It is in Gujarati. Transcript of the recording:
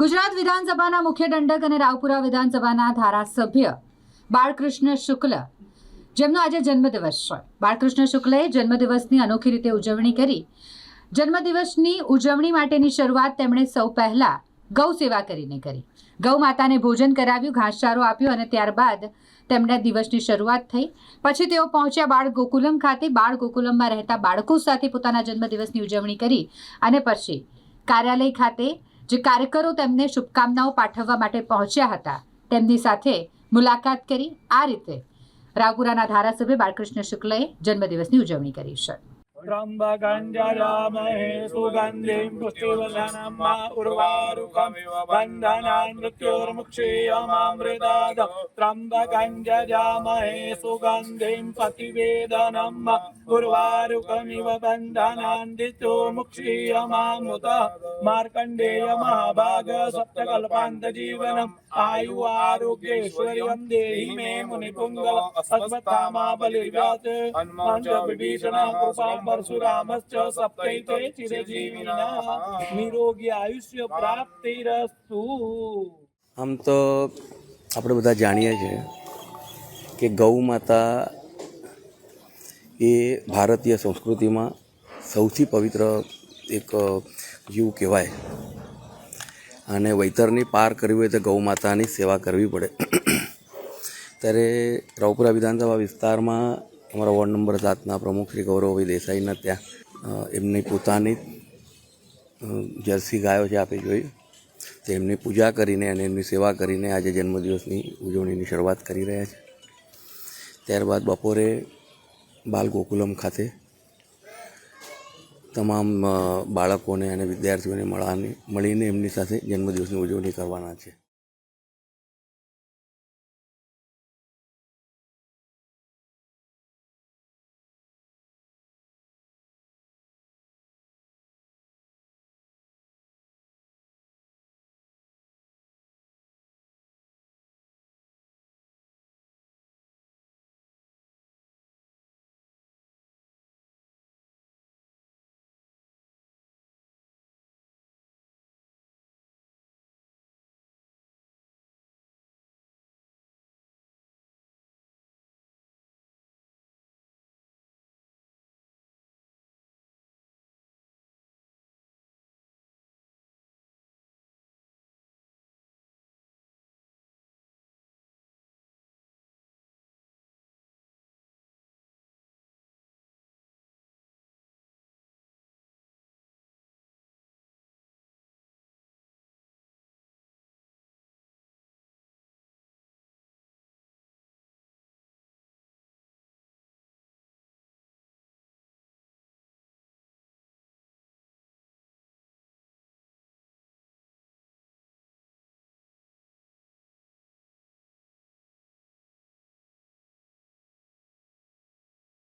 ગુજરાત વિધાનસભાના મુખ્ય દંડક અને રાવપુરા વિધાનસભાના ધારાસભ્ય બાળકૃષ્ણ શુક્લ, જેમનો આજે જન્મદિવસ છે. બાળકૃષ્ણ શુક્લએ જન્મદિવસની અનોખી રીતે ઉજવણી કરી. જન્મદિવસની ઉજવણી માટેની શરૂઆત તેમણે સૌ પહેલા ગૌ સેવા કરીને કરી. ગૌ માતાને ભોજન કરાવ્યું, ઘાસચારો આપ્યો અને ત્યારબાદ તેમના દિવસની શરૂઆત થઈ. પછી તેઓ પહોંચ્યા બાળ ગોકુલમ ખાતે. બાળ ગોકુલમમાં રહેતા બાળકો સાથે પોતાના જન્મદિવસની ઉજવણી કરી અને પછી કાર્યાલય ખાતે જે કાર્યકરો તેમને શુભકામનાઓ પાઠવવા માટે પહોંચ્યા હતા, તેમની સાથે મુલાકાત કરી આ રીતે. રાવપુરાના ધારાસભ્ય બાળકૃષ્ણ શુક્લએ જન્મદિવસની ઉજવણી કરી છે. त्र्यम्बकञ्जरामहे सुगन्धिं पुष्टिवर्धनं मा उर्वारुकमिव बन्धनान् मृत्योर्मुक्षीयमामृताद त्र्यम्बकञ्जरामहे सुगन्धिं प्रतिवेदनं मा उर्वारुकमिव बन्धनान् दित्योर्मुक्षीयमामृत मार्कण्डेय महाभाग सप्तकल्पान्तजीवनम् आयु आरोग्यैश्वर्यं देहि मे मुनिपुङ्गव अस्मत्कामा बलिव्यात् विभीषण कृपा પરશુરામશ્ચ સપ્તૈતે ચિરજીવિનઃ નિરોગી આયુષ્ય પ્રાપ્તિરસ્તુ આમ તો આપણે બધા જાણીએ છીએ કે ગૌ માતા એ ભારતીય સંસ્કૃતિમાં સૌથી પવિત્ર એક જીવ કહેવાય. અને વૈતરની પાર કરવી હોય તો ગૌ માતાની સેવા કરવી પડે. ત્યારે રાવપુરા વિધાનસભા વિસ્તારમાં અમારા વોર્ડ નંબર સાતના પ્રમુખ શ્રી ગૌરવભાઈ દેસાઈના ત્યાં એમની પોતાની જર્સી ગાયો છે આપે જોઈ. તે એમની પૂજા કરીને અને એમની સેવા કરીને આજે જન્મદિવસની ઉજવણીની શરૂઆત કરી રહ્યા છે. ત્યારબાદ બપોરે બાલ ગોકુલમ ખાતે તમામ બાળકોને અને વિદ્યાર્થીઓને મળવાની, મળીને એમની સાથે જન્મદિવસની ઉજવણી કરવાના છે.